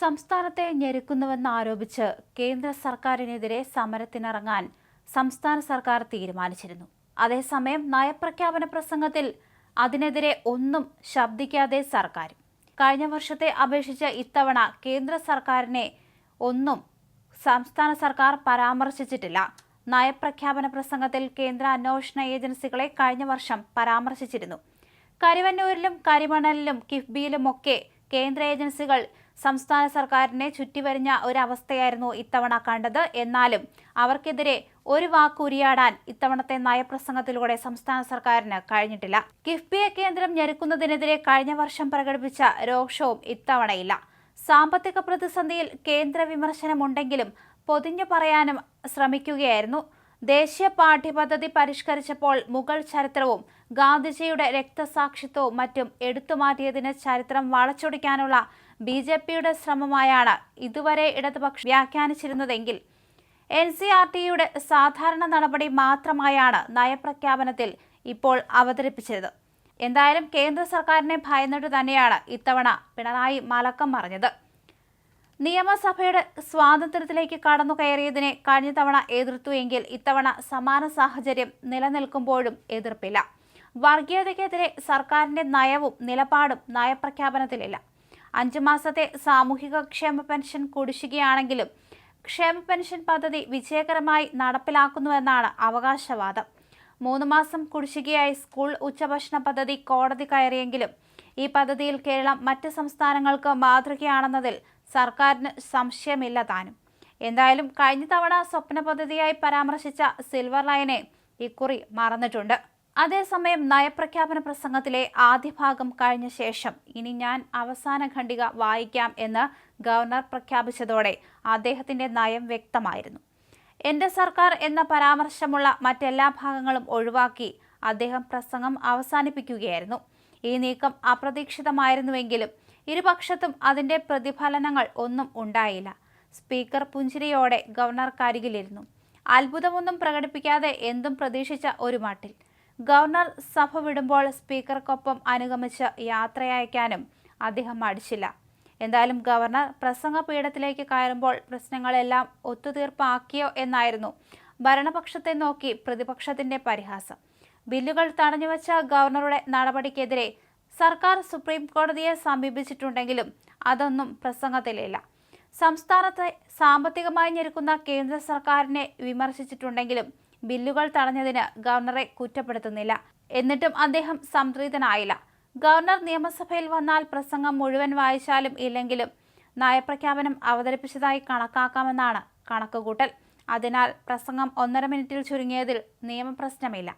സംസ്ഥാനത്തെ ഞെരുക്കുന്നുവെന്നാരോപിച്ച് കേന്ദ്ര സർക്കാരിനെതിരെ സമരത്തിനിറങ്ങാൻ സംസ്ഥാന സർക്കാർ തീരുമാനിച്ചിരുന്നു. അതേസമയം നയപ്രഖ്യാപന പ്രസംഗത്തിൽ അതിനെതിരെ ഒന്നും ശബ്ദിക്കാതെ സർക്കാർ കഴിഞ്ഞ വർഷത്തെ അപേക്ഷിച്ച് ഇത്തവണ കേന്ദ്ര സർക്കാരിനെ ഒന്നും സംസ്ഥാന സർക്കാർ പരാമർശിച്ചിട്ടില്ല. നയപ്രഖ്യാപന പ്രസംഗത്തിൽ കേന്ദ്ര അന്വേഷണ ഏജൻസികളെ കഴിഞ്ഞ വർഷം പരാമർശിച്ചിരുന്നു. കരിവന്നൂരിലും കരിമണലിലും കിഫ്ബിയിലുമൊക്കെ കേന്ദ്ര ഏജൻസികൾ സംസ്ഥാന സർക്കാരിനെ ചുറ്റിവരിഞ്ഞ ഒരവസ്ഥയായിരുന്നു ഇത്തവണ കണ്ടത്. എന്നാലും അവർക്കെതിരെ ഒരു വാക്കുരിയാടാൻ ഇത്തവണത്തെ നയപ്രസംഗത്തിലൂടെ സംസ്ഥാന സർക്കാരിന് കഴിഞ്ഞിട്ടില്ല. കിഫ്ബിയെ കേന്ദ്രം ഞെരുക്കുന്നതിനെതിരെ കഴിഞ്ഞ വർഷം പ്രകടിപ്പിച്ച രോഷവും ഇത്തവണയില്ല. സാമ്പത്തിക പ്രതിസന്ധിയിൽ കേന്ദ്ര വിമർശനമുണ്ടെങ്കിലും പൊതിഞ്ഞു പറയാനും ശ്രമിക്കുകയായിരുന്നു. ദേശീയ പാഠ്യപദ്ധതി പരിഷ്കരിച്ചപ്പോൾ മുഗൾ ചരിത്രവും ഗാന്ധിജിയുടെ രക്തസാക്ഷിത്വവും മറ്റും എടുത്തുമാറ്റിയതിന് ചരിത്രം വളച്ചൊടിക്കാനുള്ള ബി ജെ പിയുടെ ശ്രമമായാണ് ഇതുവരെ ഇടതുപക്ഷം വ്യാഖ്യാനിച്ചിരുന്നതെങ്കിൽ. എൻ സി ആർ ടിയുടെ സാധാരണ നടപടി മാത്രമായാണ് നയപ്രഖ്യാപനത്തിൽ ഇപ്പോൾ അവതരിപ്പിച്ചത്. എന്തായാലും കേന്ദ്ര സർക്കാരിനെ ഭയന്നിട്ട് തന്നെയാണ് ഇത്തവണ പിണറായി മലക്കം മറിഞ്ഞത്. നിയമസഭയുടെ സ്വാതന്ത്ര്യത്തിലേക്ക് കടന്നു കയറിയതിനെ കഴിഞ്ഞ തവണ എതിർത്തുവെങ്കിൽ ഇത്തവണ സമാന സാഹചര്യം നിലനിൽക്കുമ്പോഴും എതിർപ്പില്ല. വർഗീയതയ്ക്കെതിരെ സർക്കാരിന്റെ നയവും നിലപാടും നയപ്രഖ്യാപനത്തിലില്ല. അഞ്ചു മാസത്തെ സാമൂഹിക ക്ഷേമ പെൻഷൻ കുടിശ്ശികയാണെങ്കിലും ക്ഷേമ പെൻഷൻ പദ്ധതി വിജയകരമായി നടപ്പിലാക്കുന്നുവെന്നാണ് അവകാശവാദം. മൂന്ന് മാസം കുടിശ്ശികയായി സ്കൂൾ ഉച്ചഭക്ഷണ പദ്ധതി കോടതി കയറിയെങ്കിലും ഈ പദ്ധതിയിൽ കേരളം മറ്റ് സംസ്ഥാനങ്ങൾക്ക് മാതൃകയാണെന്നതിൽ സർക്കാരിന് സംശയമില്ല താനും. എന്തായാലും കഴിഞ്ഞ തവണ സ്വപ്ന പദ്ധതിയായി പരാമർശിച്ച സിൽവർ ലൈനെ ഇക്കുറി മറന്നിട്ടുണ്ട്. അതേസമയം നയപ്രഖ്യാപന പ്രസംഗത്തിലെ ആദ്യ ഭാഗം കഴിഞ്ഞ ശേഷം ഇനി ഞാൻ അവസാന ഖണ്ഡിക വായിക്കാം എന്ന് ഗവർണർ പ്രഖ്യാപിച്ചതോടെ അദ്ദേഹത്തിന്റെ നയം വ്യക്തമായിരുന്നു. എന്റെ സർക്കാർ എന്ന പരാമർശമുള്ള മറ്റെല്ലാ ഭാഗങ്ങളും ഒഴിവാക്കി അദ്ദേഹം പ്രസംഗം അവസാനിപ്പിക്കുകയായിരുന്നു. ഈ നീക്കം അപ്രതീക്ഷിതമായിരുന്നുവെങ്കിലും ഇരുപക്ഷത്തും അതിന്റെ പ്രതിഫലനങ്ങൾ ഒന്നും ഉണ്ടായില്ല. സ്പീക്കർ പുഞ്ചിരിയോടെ ഗവർണർക്കരികിലിരുന്നു അത്ഭുതമൊന്നും പ്രകടിപ്പിക്കാതെ എന്തും പ്രതീക്ഷിച്ച ഒരു മട്ടിൽ. ഗവർണർ സഭ വിടുമ്പോൾ സ്പീക്കർക്കൊപ്പം അനുഗമിച്ച് യാത്രയയക്കാനും അദ്ദേഹം മടിച്ചില്ല. എന്തായാലും ഗവർണർ പ്രസംഗ പീഠത്തിലേക്ക് കയറുമ്പോൾ പ്രശ്നങ്ങളെല്ലാം ഒത്തുതീർപ്പാക്കിയോ എന്നായിരുന്നു ഭരണപക്ഷത്തെ നോക്കി പ്രതിപക്ഷത്തിന്റെ പരിഹാസം. ബില്ലുകൾ തടഞ്ഞുവച്ച ഗവർണറുടെ നടപടിക്കെതിരെ സർക്കാർ സുപ്രീം കോടതിയെ സമീപിച്ചിട്ടുണ്ടെങ്കിലും അതൊന്നും പ്രസംഗത്തിലില്ല. സംസ്ഥാനത്തെ സാമ്പത്തികമായി ഞെരുക്കുന്ന കേന്ദ്ര സർക്കാരിനെ വിമർശിച്ചിട്ടുണ്ടെങ്കിലും ബില്ലുകൾ തടഞ്ഞതിന് ഗവർണറെ കുറ്റപ്പെടുത്തുന്നില്ല. എന്നിട്ടും അദ്ദേഹം സംതൃപ്തനായില്ല. ഗവർണർ നിയമസഭയിൽ വന്നാൽ പ്രസംഗം മുഴുവൻ വായിച്ചാലും ഇല്ലെങ്കിലും നയപ്രഖ്യാപനം അവതരിപ്പിച്ചതായി കണക്കാക്കാമെന്നാണ് കണക്കുകൂട്ടൽ. അതിനാൽ പ്രസംഗം ഒന്നര മിനിറ്റിൽ ചുരുങ്ങിയതിൽ നിയമപ്രശ്നമില്ല.